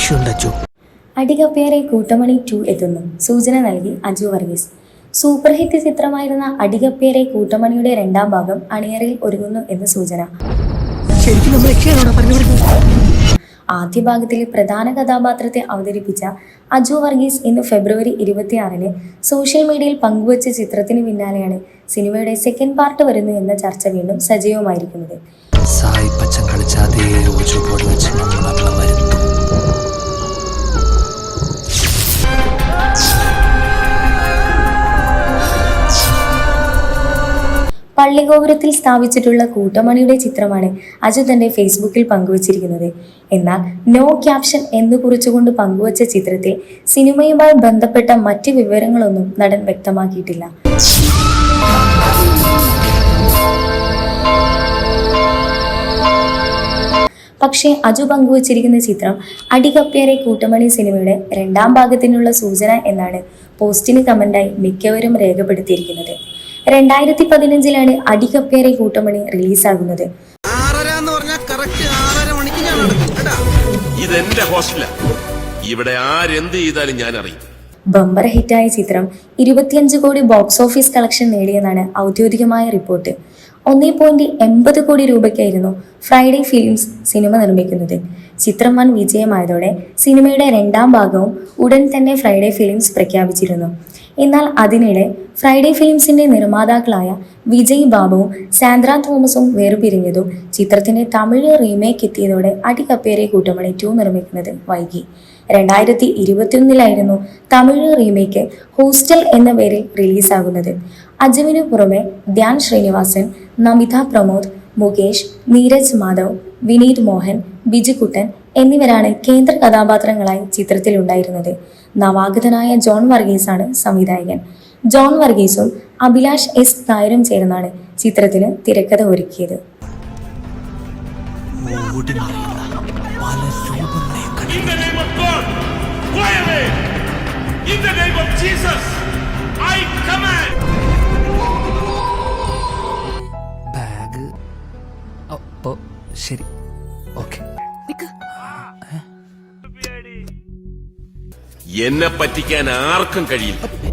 സംശയമുണ്ട് അജു അടികപ്പേറെ കൂട്ടമണി ടു എത്തുന്നു. സൂചന നൽകി അജു വർഗീസ്. സൂപ്പർ ഹിറ്റ് ചിത്രമായിരുന്ന അടികപ്പേറെ കൂട്ടമണിയുടെ രണ്ടാം ഭാഗം അണിയറയിൽ ഒരുങ്ങുന്നു എന്ന് സൂചന. ആദ്യ ഭാഗത്തിലെ പ്രധാന കഥാപാത്രത്തെ അവതരിപ്പിച്ച അജു വർഗീസ് ഇന്ന് ഫെബ്രുവരി ഇരുപത്തിയാറിന് സോഷ്യൽ മീഡിയയിൽ പങ്കുവച്ച ചിത്രത്തിന് പിന്നാലെയാണ് സിനിമയുടെ സെക്കൻഡ് പാർട്ട് വരുന്നു എന്ന ചർച്ച വീണ്ടും സജീവമായിരിക്കുന്നത്. സായി പച്ചൻ കളിച്ച അതേ പള്ളിഗോപുരത്തിൽ സ്ഥാപിച്ചിട്ടുള്ള കൂട്ടമണിയുടെ ചിത്രമാണ് അജു തന്റെ ഫേസ്ബുക്കിൽ പങ്കുവച്ചിരിക്കുന്നത്. എന്നാൽ നോ ക്യാപ്ഷൻ എന്ന് കുറിച്ചുകൊണ്ട് പങ്കുവച്ച ചിത്രത്തിൽ സിനിമയുമായി ബന്ധപ്പെട്ട മറ്റ് വിവരങ്ങളൊന്നും നടൻ വ്യക്തമാക്കിയിട്ടില്ല. പക്ഷേ അജു പങ്കുവച്ചിരിക്കുന്ന ചിത്രം അടികപ്പേറെ കൂട്ടമണി സിനിമയുടെ രണ്ടാം ഭാഗത്തിനുള്ള സൂചന എന്നാണ് പോസ്റ്റിന് കമന്റായി മിക്കവരും രേഖപ്പെടുത്തിയിരിക്കുന്നത്. രണ്ടായിരത്തി പതിനഞ്ചിലാണ് അടികപ്പേറെ കൂട്ടമണി റിലീസാകുന്നത്. ഇവിടെ ആരെന്ത് ചെയ്താലും ഞാൻ അറിയും ബമ്പർ ഹിറ്റായ ചിത്രം ഇരുപത്തിയഞ്ച് കോടി ബോക്സ് ഓഫീസ് കളക്ഷൻ നേടിയെന്നാണ് ഔദ്യോഗികമായ റിപ്പോർട്ട്. ഒന്നേ പോയിന്റ് എൺപത് കോടി രൂപയ്ക്കായിരുന്നു ഫ്രൈഡേ ഫിലിംസ് സിനിമ നിർമ്മിക്കുന്നത്. ചിത്രം വൻ വിജയമായതോടെ സിനിമയുടെ രണ്ടാം ഭാഗവും ഉടൻ തന്നെ ഫ്രൈഡേ ഫിലിംസ് പ്രഖ്യാപിച്ചിരുന്നു. എന്നാൽ അതിനിടെ ഫ്രൈഡേ ഫിലിംസിന്റെ നിർമ്മാതാക്കളായ വിജയ് ബാബുവും സാന്ദ്ര തോമസും വേർപിരിഞ്ഞതും ചിത്രത്തിന്റെ തമിഴ് റീമേക്ക് എത്തിയതോടെ അടികപ്പേരെ കൂട്ടമണി ടു നിർമ്മിക്കുന്നത് വൈകി. രണ്ടായിരത്തി ഇരുപത്തിയൊന്നിലായിരുന്നു തമിഴ് റീമേക്ക് ഹോസ്റ്റൽ എന്ന പേരിൽ റിലീസാകുന്നത്. അജുവിനു പുറമെ ധ്യാൻ ശ്രീനിവാസൻ നമിത പ്രമോദ് മുകേഷ് നീരജ് മാധവ് വിനീത് മോഹൻ ബിജുകുട്ടൻ എന്നിവരാണ് കേന്ദ്ര കഥാപാത്രങ്ങളായി ചിത്രത്തിലുണ്ടായിരുന്നത്. നവാഗതനായ ജോൺ വർഗീസാണ് സംവിധായകൻ. ജോൺ വർഗീസും അഭിലാഷ് എസ് നായരും ചേർന്നാണ് ചിത്രത്തിന് തിരക്കഥ ഒരുക്കിയത്. ഓടി എന്നെ പറ്റിക്കാൻ ആർക്കും കഴിയില്ല.